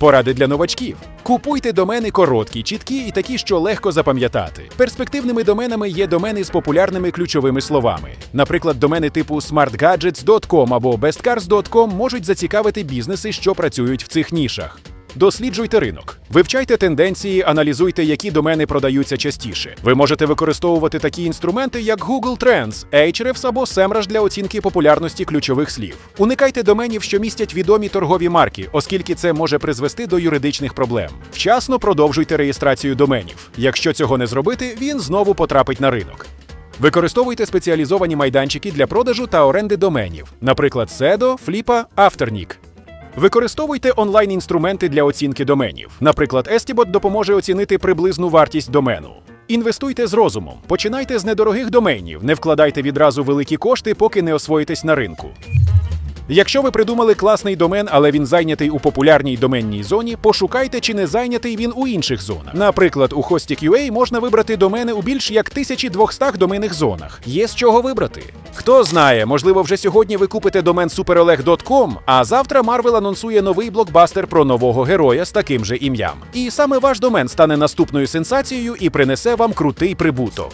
Поради для новачків. Купуйте домени короткі, чіткі і такі, що легко запам'ятати. Перспективними доменами є домени з популярними ключовими словами. Наприклад, домени типу smartgadgets.com або bestcars.com можуть зацікавити бізнеси, що працюють в цих нішах. Досліджуйте ринок, вивчайте тенденції, аналізуйте, які домени продаються частіше. Ви можете використовувати такі інструменти, як Google Trends, Ahrefs або SEMrush для оцінки популярності ключових слів. Уникайте доменів, що містять відомі торгові марки, оскільки це може призвести до юридичних проблем. Вчасно продовжуйте реєстрацію доменів. Якщо цього не зробити, він знову потрапить на ринок. Використовуйте спеціалізовані майданчики для продажу та оренди доменів, наприклад, Sedo, Flipa, Afternic. Використовуйте онлайн-інструменти для оцінки доменів. Наприклад, Estibot допоможе оцінити приблизну вартість домену. Інвестуйте з розумом, починайте з недорогих доменів, не вкладайте відразу великі кошти, поки не освоїтесь на ринку. Якщо ви придумали класний домен, але він зайнятий у популярній доменній зоні, пошукайте, чи не зайнятий він у інших зонах. Наприклад, у Hostik.ua можна вибрати домени у більш як 1200 доменних зонах. Є з чого вибрати. Хто знає, можливо, вже сьогодні ви купите домен superoleg.com, а завтра Marvel анонсує новий блокбастер про нового героя з таким же ім'ям. І саме ваш домен стане наступною сенсацією і принесе вам крутий прибуток.